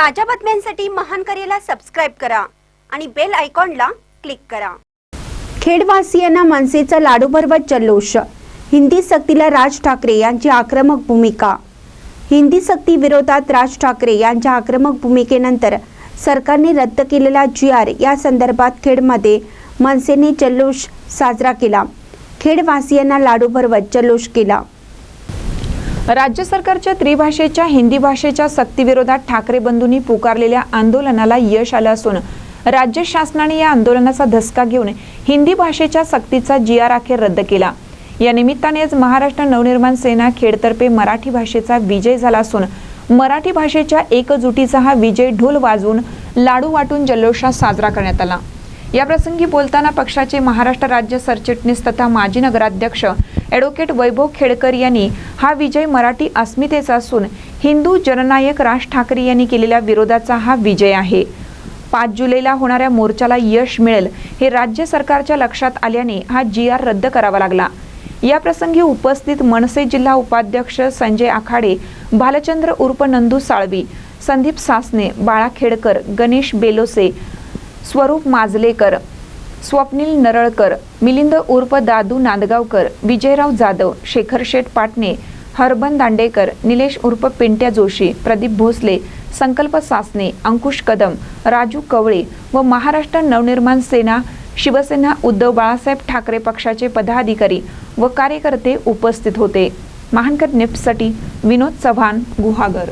ताज्या बातम्यांसाठी महान करेला सबस्क्राईब करा आणि बेल आयकॉनला क्लिक करा. खेडवासियांना मनसेचा लाडू भरवत जल्लोष. हिंदी सक्तीला राज ठाकरे यांची आक्रमक भूमिका. हिंदी सक्ती विरोधात राज ठाकरे यांच्या आक्रमक भूमिकेनंतर सरकारने रद्द केलेला जी आर या संदर्भात खेडमध्ये मनसेने जल्लोष साजरा केला. खेडवासियांना लाडू भरवत जल्लोष केला. राज्य सरकारच्या त्रिभाषेच्या हिंदी भाषेच्या सक्तीविरोधात ठाकरे बंधूंनी पुकारलेल्या आंदोलनाला यश आलं असून राज्य शासनाने या आंदोलनाचा धसका घेऊन हिंदी भाषेच्या सक्तीचा जी आर अखेर रद्द केला. या निमित्ताने आज महाराष्ट्र नवनिर्माण सेना खेडतर्फे मराठी भाषेचा विजय झाला असून मराठी भाषेच्या एकजुटीचा हा विजय ढोल वाजवून लाडू वाटून जल्लोषात साजरा करण्यात आला. या प्रसंगी बोलताना पक्षाचे महाराष्ट्र राज्य सरचिटणीस तथा माजी नगराध्यक्ष ॲडव्होकेट वैभव खेडकर यांनी हा विजय मराठी अस्मितेचा असून हिंदू जननायक राज ठाकरे यांनी केलेल्या विरोधाचा हा विजय आहे. पाच जुलैला होणाऱ्या मोर्चाला यश मिळेल हे राज्य सरकारच्या लक्षात आल्याने हा जी आर रद्द करावा लागला. या प्रसंगी उपस्थित मनसे जिल्हा उपाध्यक्ष संजय आखाडे भालचंद्र उर्फ नंदू साळवी संदीप सासने बाळा खेडकर गणेश बेलोसे स्वरूप माजलेकर स्वप्नील नरळकर मिलिंद उर्फ दादू नांदगावकर विजयराव जाधव शेखर शेठ पाटणे हरबन दांडेकर निलेश उर्फ पिंट्या जोशी प्रदीप भोसले संकल्प सासने अंकुश कदम राजू कवळे व महाराष्ट्र नवनिर्माण सेना शिवसेना उद्धव बाळासाहेब ठाकरे पक्षाचे पदाधिकारी व कार्यकर्ते उपस्थित होते. महानकर निफ्टसाठी विनोद चव्हाण गुहागर.